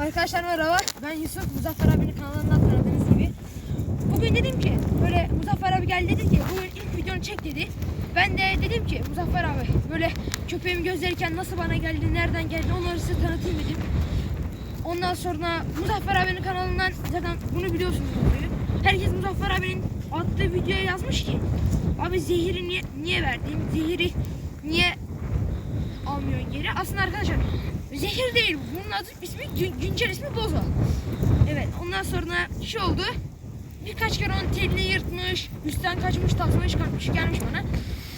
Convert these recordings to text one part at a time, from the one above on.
Arkadaşlar merhaba. Ben Yusuf. Muzaffer abinin kanalından tanıdığınız gibi. Bugün dedim ki böyle Muzaffer abi geldi dedi ki bugün ilk videonu çek dedi. Ben de dedim ki Muzaffer abi böyle köpeğimi gözlerken nasıl bana geldi, nereden geldi onları size tanıtayım dedim. Ondan sonra Muzaffer abinin kanalından zaten bunu biliyorsunuz videoyu. Herkes Muzaffer abinin attığı videoya yazmış ki abi zehiri niye, niye verdin? Zehiri niye almıyorsun geri? Aslında arkadaşlar zehir değil. Bunun adı ismi gün- güncel ismi bozo. Evet ondan sonra şu oldu. Birkaç kere onun telini yırtmış, üstten kaçmış, tasmayı çıkartmış, gelmiş bana.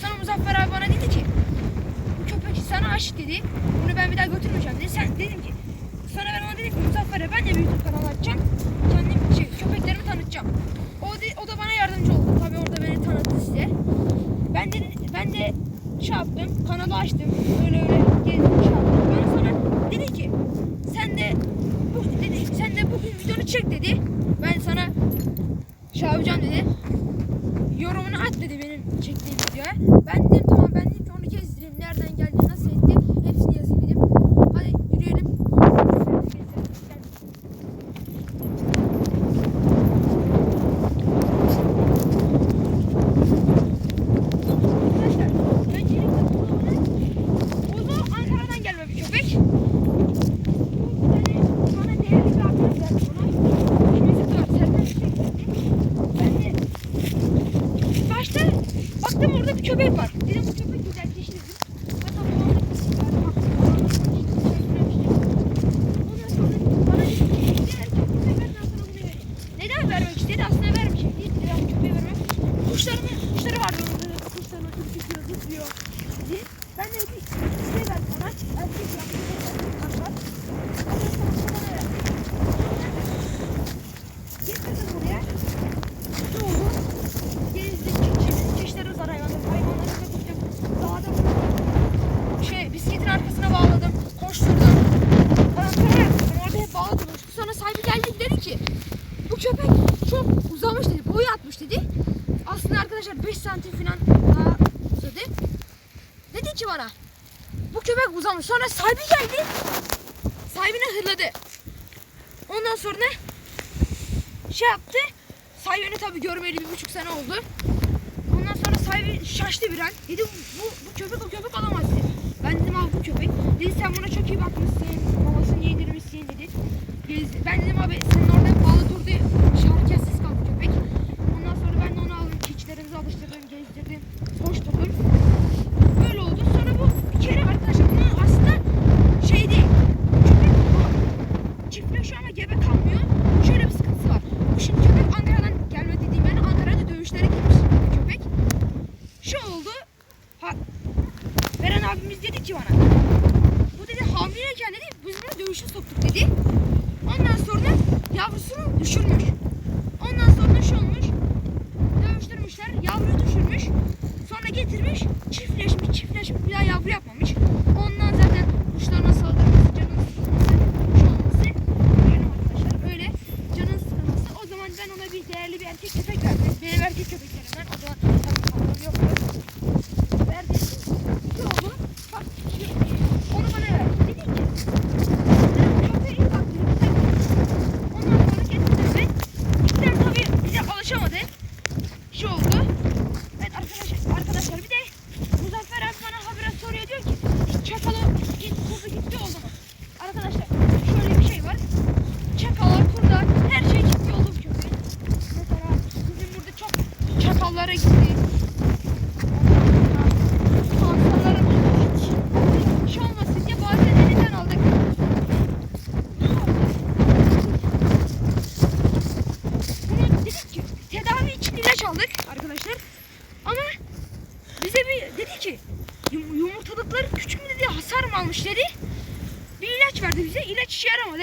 Sonra Muzaffer abi bana dedi ki bu köpek sana aşık dedi. Bunu ben bir daha götürmeyeceğim dedi. Sen dedim ki sonra ben ona dedim ki Muzaffer abi ben de bir YouTube kanalı açacağım. Kendim şey, köpeklerimi tanıtacağım. O, de- o da bana yardımcı oldu. Tabii orada beni tanıttı size. Ben de ben de şey yaptım, kanalı açtım. Öyle öyle gezdim, şey yaptım. Bana sonra dedi ki sen de bu dedi sen de çek dedi. Ben sana şey yapacağım dedi. Yorumunu at dedi benim çektiğim videoya. Ben dedim tamam ben dedim ki onu gezdireyim. Nereden geldi, nasıl etti hepsini yazayım dedim. Hadi yürüyelim. Arkadaşlar öncelikle Bozo Ankara'dan gelme bir köpek. Bu yani bana değerli bir arkadaş verdi buna. Elimizi tutar, serpen bir şey verdi. Ben de başta baktım orada bir köpek var. Dedim bu köpek güzel geçirdim. Hatta babamda bir şey var. Bak, babamda bir şey var. Ondan sonra bana dedi ki diğer köpeği ver ben sana bunu vereyim. Neden vermek istedi? Aslında vermeyecek. Değil mi? Yani köpeği vermek. Kuşlarını, kuşları vardı orada. Kuşlarını ürkütüyor, zıplıyor. Dedi. Ben de bir şey verdim ona. Erkek yaptı. Taş var. Ondan sonra bana verdi. Getirdim buraya. Ne oldu? Gezdik, çeşitli çeşitleri var hayvanları. Hayvanları götürdüm. Dağda şey bisikletin arkasına bağladım. Koşturdum. Ankara'ya yaptım. Orada hep bağladım. Sonra sahibi geldi dedi ki bu köpek çok uzamış dedi. Boyu atmış dedi. Aslında arkadaşlar 5 santim falan daha uzadı. Dedi ki bana bu köpek uzamış. Sonra sahibi geldi. Sahibine hırladı. Ondan sonra şey yaptı. Sahibini tabii görmeli bir buçuk sene oldu. Ondan sonra sahibi şaştı bir an. Dedi bu, bu köpek o köpek olamaz dedi. Ben dedim al bu köpek. Dedi sen buna çok iyi bakmışsın. Mamasını yedirmişsin dedi. Gez- Ben dedim abi senin orada hep bağlı durdu. Şey, hareketsiz kaldı köpek. Ondan sonra ben de onu aldım. Keçilerimizi alıştırdım, gezdirdim, koşturdum. Böyle oldu. Sonra bu bir kere arkadaşlar bunun aslında şey değil. Köpek bu çiftleşiyor ama gebe kalmıyor. Şöyle bir sıkıntısı var. Bu şimdi köpek Ankara'dan gelme dediğim yani Ankara'da dövüşlere gitmiş köpek. Şu oldu. Ha, Beren abimiz dedi ki bana. Bu dedi hamileyken dedi biz bunu dövüşe soktuk dedi. Ondan sonra yavrusunu düşürmüş. Ondan sonra şu olmuş. Dövüştürmüşler. Yavruyu düşürmüş. Sonra getirmiş. Çiftleşmiş çiftleşmiş. Bir daha yavru yapmamış. Ondan zaten kuşlarına saldırması, canın sıkılması, olması. Öyle arkadaşlar. Öyle canın sıkılması. O zaman ben ona bir değerli bir erkek köpek verdim. Benim erkek köpeklerimden. O zaman tabii kavram yoktu. Verdi. İki oldu. Bak şu- onu bana verdi. Dedi ki köpeğe iyi bak dedi. Güzel dedi. Ondan sonra getirdi. İlkten tabii bize alışamadı. Şu oldu. Evet arkadaşlar, arkadaşlar bir de Muzaffer abi bana habire soruyor diyor ki çakalı git kuzu gitti oldu mu? Arkadaşlar şöyle bir şey var. Çakalar, kurlar her şey gitti oldu bu köpeğin. Mesela bizim burada çok çakallara gitti. Aslanlara hiç hiç şey olmasın diye bazen elinden aldık. Bunu dedik ki tedavi aldık arkadaşlar. Ama bize bir dedi ki yum- yumurtalıkları küçük mü dedi hasar mı almış dedi. Bir ilaç verdi bize. İlaç işe yaramadı.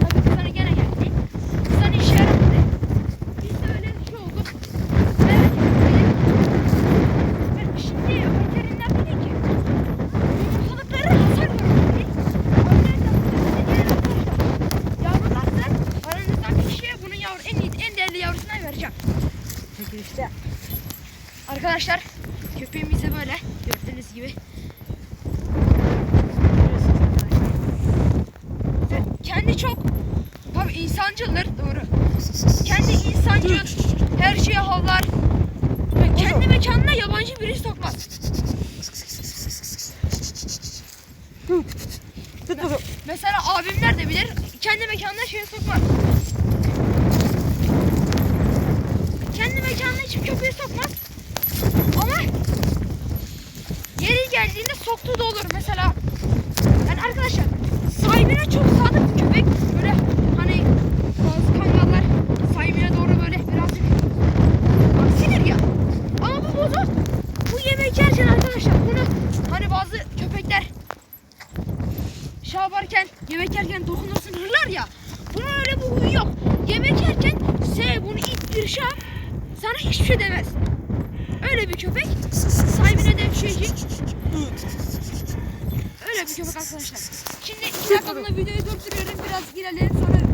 Tabii kızana gene geldi. Kızana işe yaramadı. Biz de öyle bir şey olduk. Merak ettik. Ve Şimdi veteriner dedi ki yumurtalıkları hasar görmüş dedi. Arkadaşlar size diğer arkadaşlar yavrularsa aranızdan bir kişiye bunun yavru en iyi en değerli yavrusuna vereceğim. Çekilişte. Arkadaşlar köpeğimiz de böyle gördüğünüz gibi. Ve Kendi çok tabii insancıldır doğru. Kendi insancıl her şeye havlar. Ve kendi mekanına yabancı biri sokmaz. Mesela abimler de bilir kendi mekanına şey sokmaz. Kendi mekanına hiçbir köpeği sokmaz. Ama yeri geldiğinde soktuğu da olur. Mesela yani arkadaşlar sahibine çok sadık bir köpek. Böyle hani bazı kangallar sahibine doğru böyle birazcık aksidir ya. Ama bu bozu bu yemek yerken arkadaşlar bunu hani bazı köpekler şey yaparken yemek yerken dokunursun hırlar ya. Bunun öyle bir huyu yok. Yemek yerken se bunu ittir şey yap, sana hiçbir şey demez. Öyle bir köpek. Sahibine de bir şeycik. Öyle bir köpek arkadaşlar. Şimdi iki dakikalığına videoyu durduruyorum. Biraz girelim sonra